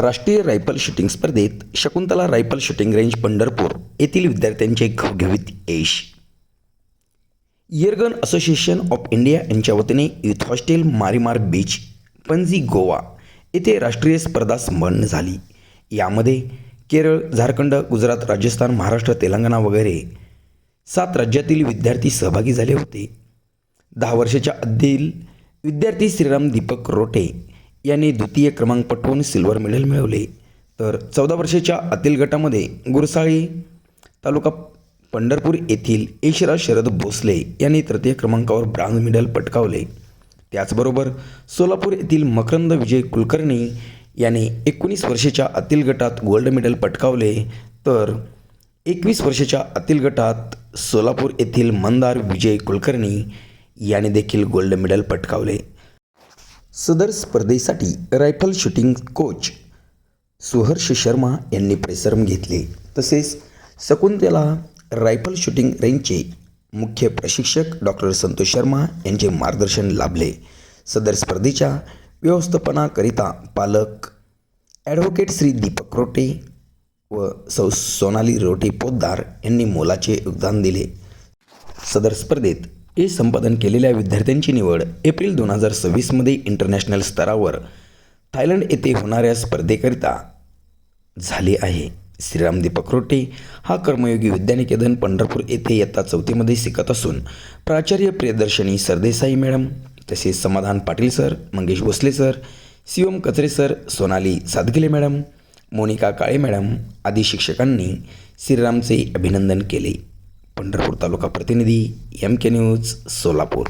राष्ट्रीय rifle shooting स्पर्धेत Shakuntala rifle shooting range Pandharpur येथील विद्यार्थ्यांचे घवघवीत यश. इयरगन असोसिएशन ऑफ इंडिया यांच्या वतीने youth hostel Miramar beach Panaji Goa येथे राष्ट्रीय स्पर्धा संपन्न झाली. यामध्ये केरळ झारखंड गुजरात राजस्थान महाराष्ट्र तेलंगणा वगैरे सात राज्यातील विद्यार्थी सहभागी झाले होते. दहा वर्षाच्या अधील विद्यार्थी श्रीराम दीपक रोटे यांनी द्वितीय क्रमांक पटवून सिल्वर मेडल मिळवले. तर चौदा वर्षाच्या आतील गटामध्ये गुरसाळी तालुका पंढरपूर येथील ईशरा शरद भोसले यांनी तृतीय क्रमांकावर ब्रांज मेडल पटकावले. त्याचबरोबर सोलापूर येथील मकरंद विजय कुलकर्णी याने एकोणीस वर्षाच्या आतील गटात गोल्ड मेडल पटकावले. तर एकवीस वर्षाच्या आतील गटात सोलापूर येथील मंदार विजय कुलकर्णी याने देखील गोल्ड मेडल पटकावले. सदर स्पर्धेसाठी rifle shooting coach Suharsh Sharma यांनी परिश्रम घेतले. तसेच शकुंतला रायफल शूटिंग रेंजचे मुख्य प्रशिक्षक डॉक्टर संतोष शर्मा यांचे मार्गदर्शन लाभले. सदर स्पर्धेच्या व्यवस्थापनाकरिता पालक ॲडव्होकेट श्री दीपक रोटे व सौ सोनाली रोटे पोद्दार यांनी मोलाचे योगदान दिले. सदर स्पर्धेत हे संपादन केलेल्या विद्यार्थ्यांची निवड एप्रिल दोन हजार सव्वीसमध्ये इंटरनॅशनल स्तरावर. थायलंड येथे होणाऱ्या स्पर्धेकरिता झाली आहे. श्रीराम दीपक रोटे हा कर्मयोगी विद्यानिकेतन पंढरपूर येथे इयत्ता चौथीमध्ये शिकत असून प्राचार्य प्रियदर्शनी सरदेसाई मॅडम तसेच Samadhan Patil sir Mangesh Bhosale sir Shivam Kachare sir Sonali Sadgile madam Monika Kale madam आदी शिक्षकांनी श्रीरामचे अभिनंदन केले. पंढरपूर तालुका प्रतिनिधी एम के न्यूज सोलापूर.